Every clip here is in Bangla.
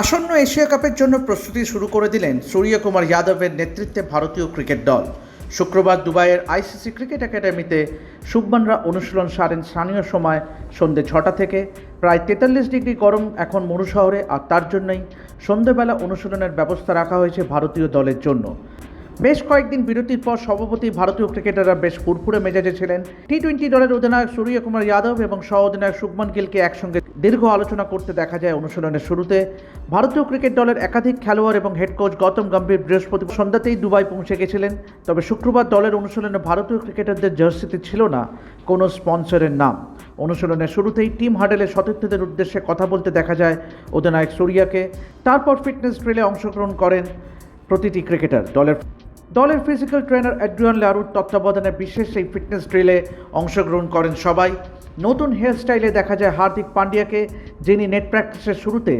আসন্ন এশিয়া কাপের জন্য প্রস্তুতি শুরু করে দিলেন সূর্য কুমার যাদবের নেতৃত্বে ভারতীয় ক্রিকেট দল। শুক্রবার দুবাইয়ের আইসিসি ক্রিকেট একাডেমিতে শুভমানরা অনুশীলন সারেন স্থানীয় সময় সন্ধ্যে ছটা থেকে। প্রায় তেতাল্লিশ ডিগ্রি গরম এখন মরু শহরে আর তার জন্যই সন্ধ্যেবেলা অনুশীলনের ব্যবস্থা রাখা হয়েছে ভারতীয় দলের জন্য। বেশ কয়েকদিন বিরতির পর সভাপতি ভারতীয় ক্রিকেটাররা বেশ ফুরফুরে মেজাজে ছিলেন। টি টোয়েন্টি দলের অধিনায়ক সূর্য কুমার যাদব এবং সহ অধিনায়ক শুভমান গিলকে একসঙ্গে দীর্ঘ আলোচনা করতে দেখা যায় অনুশীলনের শুরুতে। ভারতীয় ক্রিকেট দলের একাধিক খেলোয়াড় এবং হেড কোচ গৌতম গম্ভীর বৃহস্পতি সন্ধ্যাতেই দুবাই পৌঁছে গেছিলেন। তবে শুক্রবার দলের অনুশীলনে ভারতীয় ক্রিকেটারদের জার্সিতে ছিল না, কোনো স্পন্সরের নাম। অনুশীলনের শুরুতেই টিম হাডেলের সতীর্থদের উদ্দেশ্যে কথা বলতে দেখা যায় অধিনায়ক সূর্যাকে। তারপর ফিটনেস ড্রিলে অংশগ্রহণ করেন প্রতিটি ক্রিকেটার। দলের দলের ফিজিক্যাল ট্রেনার অ্যাড্রিয়ান লারুর তত্ত্বাবধানে বিশেষ এই ফিটনেস ড্রিলে অংশগ্রহণ করেন সবাই। নতুন হেয়ার স্টাইলে দেখা যায় হার্দিক পান্ডিয়াকে, যিনি নেট প্র্যাকটিসের শুরুতে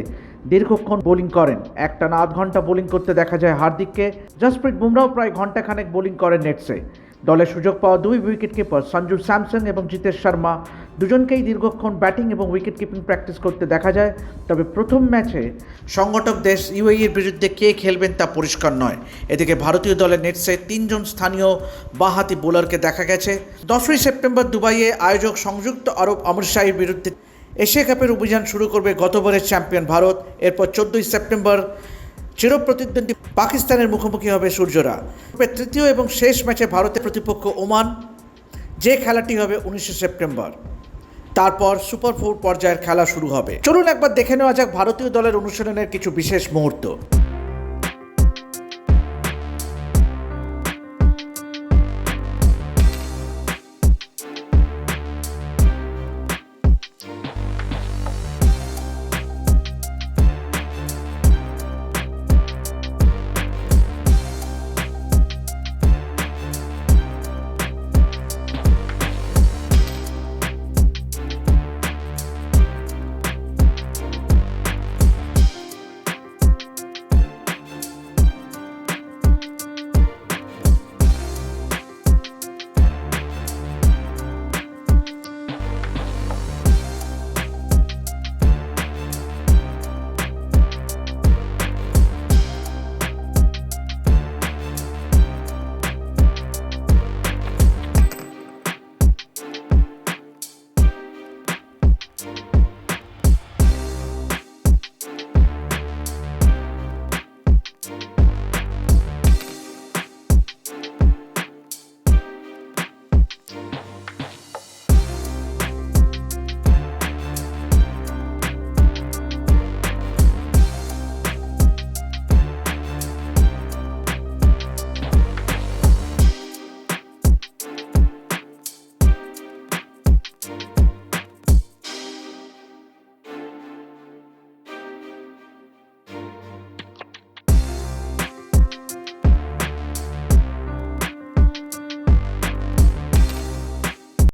দীর্ঘক্ষণ বোলিং করেন। একটানা আধ ঘণ্টা বোলিং করতে দেখা যায় হার্দিককে। জসপ্রীত বুমরাও প্রায় ঘন্টাখানেক বোলিং করেন নেটসে দলের সুযোগ পাওয়া দুই উইকেট কিপার সঞ্জু স্যামসন এবং জিতেশ শর্মা দুজনকেই দীর্ঘক্ষণ ব্যাটিং এবং উইকেট কিপিং প্র্যাকটিস করতে দেখা যায়, তবে প্রথম ম্যাচে সংগঠক দেশ ইউএইয়ের বিরুদ্ধে কে খেলবেন তা পরিষ্কার নয়। এদিকে ভারতীয় দলের নেটসে তিনজন স্থানীয় বাঁহাতি বোলারকে দেখা গেছে। দশই সেপ্টেম্বর দুবাইয়ে আয়োজক সংযুক্ত আরব অমরশাহীর বিরুদ্ধে এশিয়া কাপের অভিযান শুরু করবে গতবারের চ্যাম্পিয়ন ভারত। এরপর চোদ্দই সেপ্টেম্বর চিরপ্রতিদ্বন্দ্বী পাকিস্তানের মুখোমুখি হবে সূর্যরা। তবে তৃতীয় এবং শেষ ম্যাচে ভারতের প্রতিপক্ষ ওমান, যে খেলাটি হবে উনিশে সেপ্টেম্বর। তারপর সুপার ফোর পর্যায়ের খেলা শুরু হবে। চলুন একবার দেখে নেওয়া যাক ভারতীয় দলের অনুশীলনের কিছু বিশেষ মুহূর্ত।